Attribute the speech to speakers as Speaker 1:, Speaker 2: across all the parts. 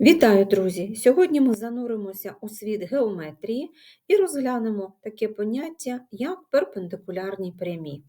Speaker 1: Вітаю, друзі! Сьогодні ми зануримося у світ геометрії і розглянемо таке поняття, як перпендикулярні прямі.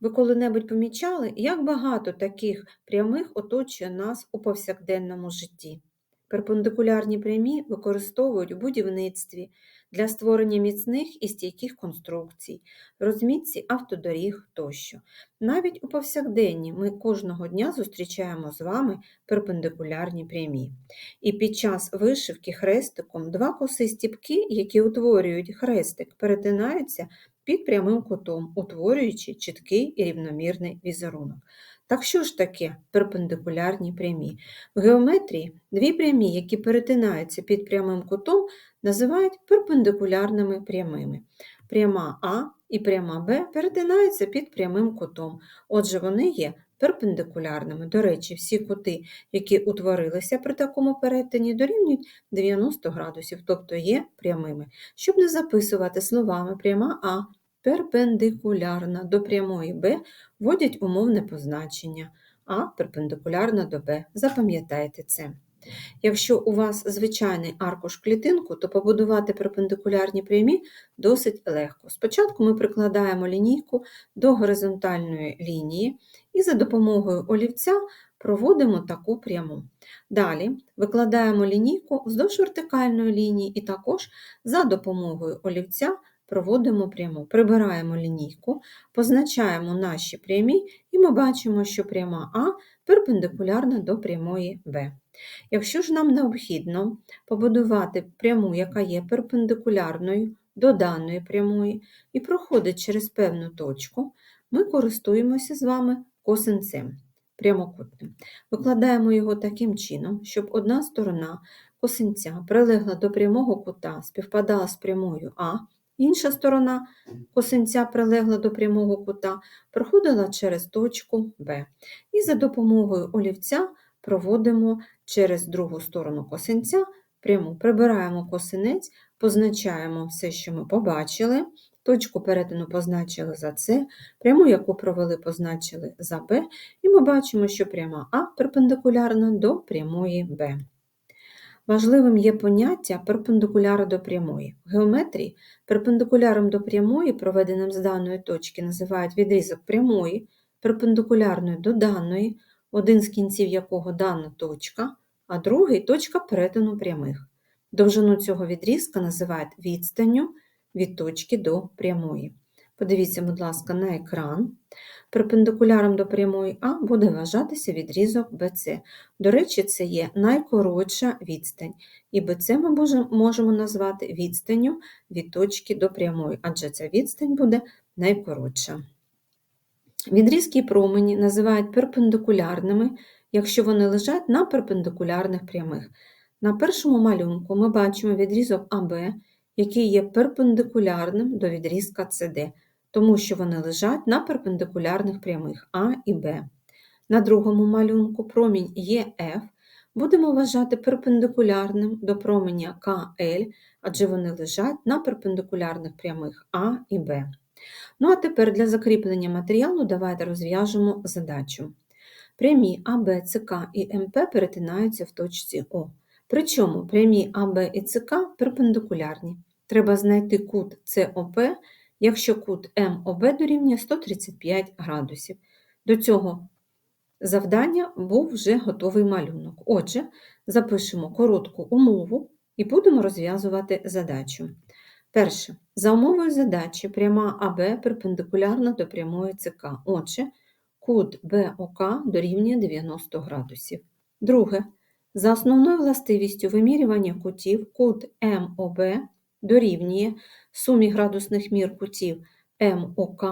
Speaker 1: Ви коли-небудь помічали, як багато таких прямих оточує нас у повсякденному житті? Перпендикулярні прямі використовують у будівництві для створення міцних і стійких конструкцій, розмітці автодоріг тощо. Навіть у повсякденні ми кожного дня зустрічаємо з вами перпендикулярні прямі. І під час вишивки хрестиком два коси стіпки, які утворюють хрестик, перетинаються під прямим кутом, утворюючи чіткий і рівномірний візерунок. Так що ж таке перпендикулярні прямі? В геометрії дві прямі, які перетинаються під прямим кутом, називають перпендикулярними прямими. Пряма А і пряма Б перетинаються під прямим кутом, отже, вони є перпендикулярними. До речі, всі кути, які утворилися при такому перетині, дорівнюють 90 градусів, тобто є прямими. Щоб не записувати словами пряма А перпендикулярна до прямої Б, вводять умовне позначення, А перпендикулярна до Б. Запам'ятайте це. Якщо у вас звичайний аркуш клітинку, то побудувати перпендикулярні прямі досить легко. Спочатку ми прикладаємо лінійку до горизонтальної лінії і за допомогою олівця проводимо таку пряму. Далі викладаємо лінійку вздовж вертикальної лінії і також за допомогою олівця проводимо пряму. Прибираємо лінійку, позначаємо наші прямі, і ми бачимо, що пряма А перпендикулярна до прямої Б. Якщо ж нам необхідно побудувати пряму, яка є перпендикулярною до даної прямої, і проходить через певну точку, ми користуємося з вами косинцем прямокутним. Викладаємо його таким чином, щоб одна сторона косинця прилегла до прямого кута, співпадала з прямою А, інша сторона косинця прилегла до прямого кута, проходила через точку Б. І за допомогою олівця проводимо через другу сторону косинця пряму, прибираємо косинець, позначаємо все, що ми побачили. Точку перетину позначили за С, пряму, яку провели, позначили за Б, і ми бачимо, що пряма А перпендикулярна до прямої Б. Важливим є поняття перпендикуляра до прямої. В геометрії перпендикуляром до прямої, проведеним з даної точки, називають відрізок прямої, перпендикулярної до даної, один з кінців якого дана точка, а другий точка перетину прямих. Довжину цього відрізка називають відстанню від точки до прямої. Подивіться, будь ласка, на екран. Перпендикуляром до прямої А буде вважатися відрізок BC. До речі, це є найкоротша відстань, і BC ми можемо назвати відстанню від точки до прямої, адже ця відстань буде найкоротша. Відрізки промені називають перпендикулярними, якщо вони лежать на перпендикулярних прямих. На першому малюнку ми бачимо відрізок АБ, який є перпендикулярним до відрізка CD, тому що вони лежать на перпендикулярних прямих А і Б. На другому малюнку промінь ЕФ будемо вважати перпендикулярним до променя КЛ, адже вони лежать на перпендикулярних прямих А і Б. Ну а тепер для закріплення матеріалу давайте розв'яжемо задачу. Прямі АБ, ЦК і МП перетинаються в точці О. Причому прямі АБ і ЦК перпендикулярні. Треба знайти кут СОП, якщо кут МОБ дорівнює 135 градусів. До цього завдання був вже готовий малюнок. Отже, запишемо коротку умову і будемо розв'язувати задачу. Перше. За умовою задачі пряма АБ перпендикулярна до прямої ЦК. Отже, кут БОК дорівнює 90 градусів. Друге. За основною властивістю вимірювання кутів кут МОБ дорівнює сумі градусних мір кутів МОК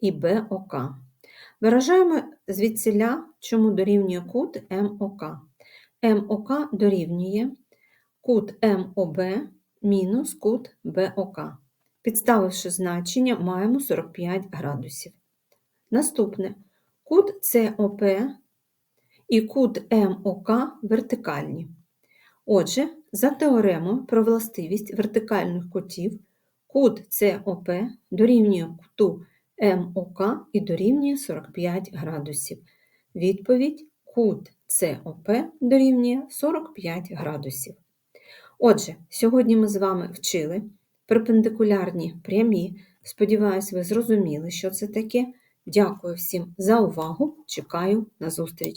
Speaker 1: і БОК. Виражаємо звідсіля, чому дорівнює кут МОК. МОК дорівнює кут МОБ мінус кут БОК. Підставивши значення, маємо 45 градусів. Наступне кут СОП і кут МОК вертикальні. Отже, за теоремою про властивість вертикальних кутів, кут СОП дорівнює куту МОК і дорівнює 45 градусів. Відповідь кут СОП дорівнює 45 градусів. Отже, сьогодні ми з вами вчили перпендикулярні прямі. Сподіваюсь, ви зрозуміли, що це таке. Дякую всім за увагу. Чекаю на зустріч!